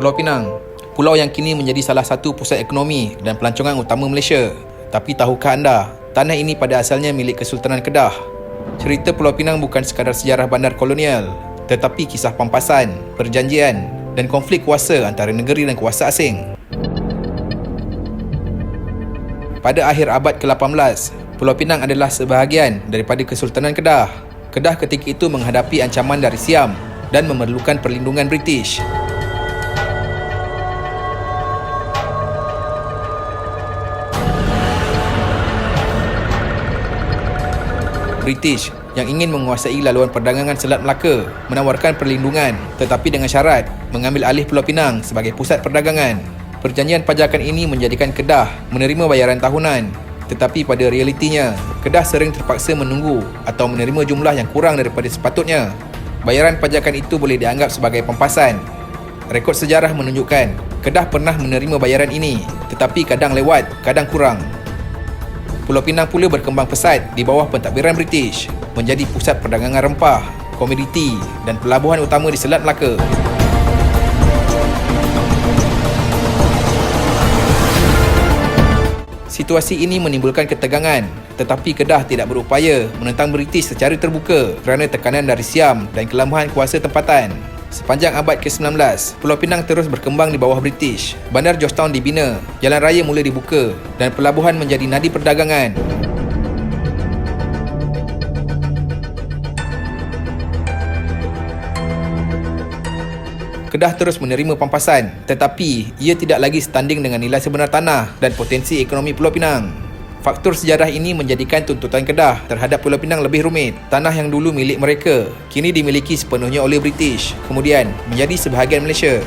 Pulau Pinang. Pulau yang kini menjadi salah satu pusat ekonomi dan pelancongan utama Malaysia. Tapi tahukah anda, tanah ini pada asalnya milik Kesultanan Kedah. Cerita Pulau Pinang bukan sekadar sejarah bandar kolonial, tetapi kisah pampasan, perjanjian dan konflik kuasa antara negeri dan kuasa asing. Pada akhir abad ke-18, Pulau Pinang adalah sebahagian daripada Kesultanan Kedah. Kedah ketika itu menghadapi ancaman dari Siam dan memerlukan perlindungan British. British yang ingin menguasai laluan perdagangan Selat Melaka menawarkan perlindungan tetapi dengan syarat mengambil alih Pulau Pinang sebagai pusat perdagangan. Perjanjian pajakan ini menjadikan Kedah menerima bayaran tahunan tetapi pada realitinya, Kedah sering terpaksa menunggu atau menerima jumlah yang kurang daripada sepatutnya. Bayaran pajakan itu boleh dianggap sebagai pempasan. Rekod sejarah menunjukkan Kedah pernah menerima bayaran ini tetapi kadang lewat, kadang kurang. Pulau Pinang pula berkembang pesat di bawah pentadbiran British menjadi pusat perdagangan rempah, komoditi dan pelabuhan utama di Selat Melaka. Situasi ini menimbulkan ketegangan tetapi Kedah tidak berupaya menentang British secara terbuka kerana tekanan dari Siam dan kelambahan kuasa tempatan. Sepanjang abad ke-19, Pulau Pinang terus berkembang di bawah British. Bandar Georgetown dibina, jalan raya mula dibuka dan pelabuhan menjadi nadi perdagangan. Kedah terus menerima pampasan tetapi ia tidak lagi setanding dengan nilai sebenar tanah dan potensi ekonomi Pulau Pinang. Faktor sejarah ini menjadikan tuntutan Kedah terhadap Pulau Pinang lebih rumit. Tanah yang dulu milik mereka kini dimiliki sepenuhnya oleh British, kemudian menjadi sebahagian Malaysia.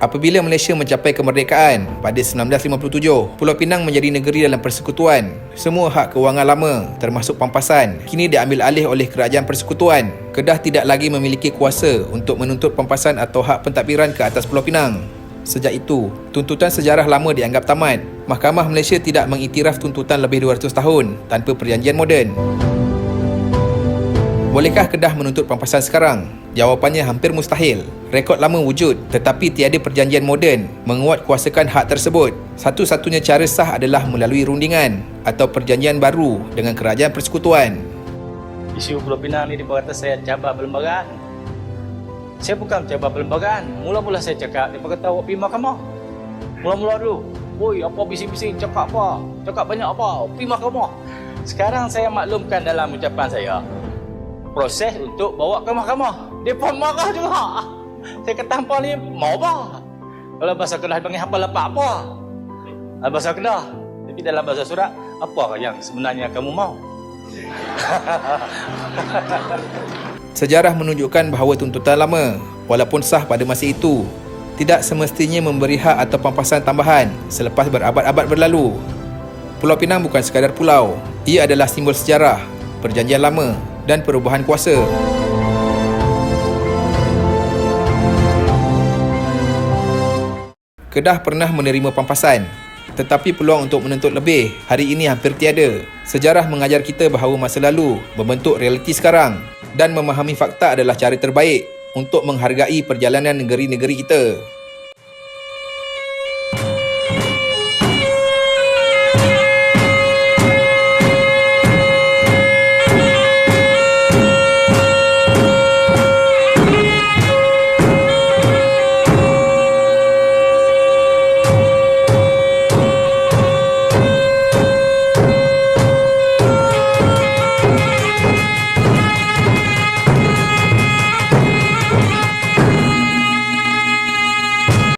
Apabila Malaysia mencapai kemerdekaan pada 1957, Pulau Pinang menjadi negeri dalam persekutuan. Semua hak kewangan lama, termasuk pampasan, kini diambil alih oleh kerajaan persekutuan. Kedah tidak lagi memiliki kuasa untuk menuntut pampasan atau hak pentadbiran ke atas Pulau Pinang. Sejak itu, tuntutan sejarah lama dianggap tamat. Mahkamah Malaysia tidak mengiktiraf tuntutan lebih 200 tahun tanpa perjanjian moden. Bolehkah Kedah menuntut pampasan sekarang? Jawapannya hampir mustahil. Rekod lama wujud tetapi tiada perjanjian moden menguat kuasakan hak tersebut. Satu-satunya cara sah adalah melalui rundingan atau perjanjian baru dengan kerajaan persekutuan. Isu Pulau Pinang ni dia saya cabar perlembagaan. Saya bukan cabar perlembagaan. Mula-mula saya cakap, dia kata awak pergi mahkamah. Mula-mula dulu. Woi, apa bising-bising cakap apa? Cakap banyak apa? Pergi mahkamah. Sekarang saya maklumkan dalam ucapan saya. Proses untuk bawa ke mahkamah. Dia pun marah juga. Saya kata hampa ni mau apa? Kalau bahasa Kedah panggil hampa lepak apa? Bahasa Kedah. Tapi dalam bahasa surat, apa yang sebenarnya kamu mau? Sejarah menunjukkan bahawa tuntutan lama, walaupun sah pada masa itu, tidak semestinya memberi hak atau pampasan tambahan selepas berabad-abad berlalu. Pulau Pinang bukan sekadar pulau, ia adalah simbol sejarah, perjanjian lama dan perubahan kuasa. Kedah pernah menerima pampasan, tetapi peluang untuk menuntut lebih hari ini hampir tiada. Sejarah mengajar kita bahawa masa lalu membentuk realiti sekarang dan memahami fakta adalah cara terbaik untuk menghargai perjalanan negeri-negeri kita.